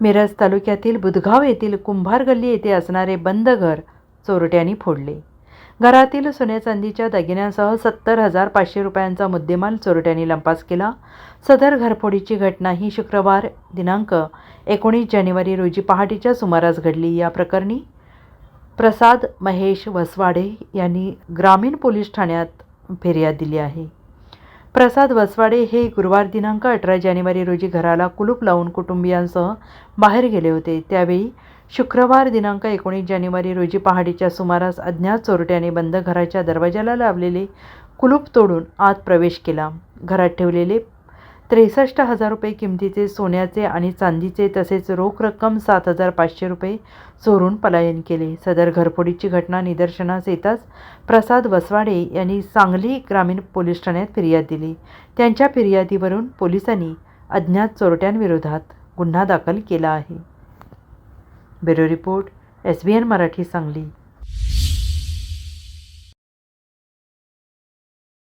मिरज तालुक्यातील बुधगाव येथील कुंभार गल्ली येथे असणारे बंद घर चोरट्यांनी फोडले. घरातील सोन्या चांदीच्या दागिन्यांसह सत्तर हजार पाचशे रुपयांचा मुद्देमाल चोरट्यांनी लंपास केला. सदर घरफोडीची घटना ही शुक्रवार दिनांक एकोणीस जानेवारी रोजी पहाटेच्या सुमारास घडली. या प्रकरणी प्रसाद महेश वसवाडे यांनी ग्रामीण पोलीस ठाण्यात फिर्याद दिली आहे. प्रसाद वसवाडे हे गुरुवार दिनांक अठरा जानेवारी रोजी घराला कुलूप लावून कुटुंबियांसह बाहेर गेले होते. त्यावेळी शुक्रवार दिनांक एकोणीस जानेवारी रोजी पहाटेच्या सुमारास अज्ञात चोरट्याने बंद घराच्या दरवाजाला लावलेले कुलूप तोडून आत प्रवेश केला. घरात ठेवलेले त्रेसष्ट हजार रुपये किमतीचे सोन्याचे आणि चांदीचे तसेच रोख रक्कम सात हजार पाचशे रुपये चोरून पलायन केले. सदर घरफोडीची घटना निदर्शनास येताच प्रसाद वसवाडे यांनी सांगली ग्रामीण पोलीस ठाण्यात फिर्याद दिली. त्यांच्या फिर्यादीवरून पोलिसांनी अज्ञात चोरट्यांविरोधात गुन्हा दाखल केला आहे. Bureau report S B N Marathi Sangli.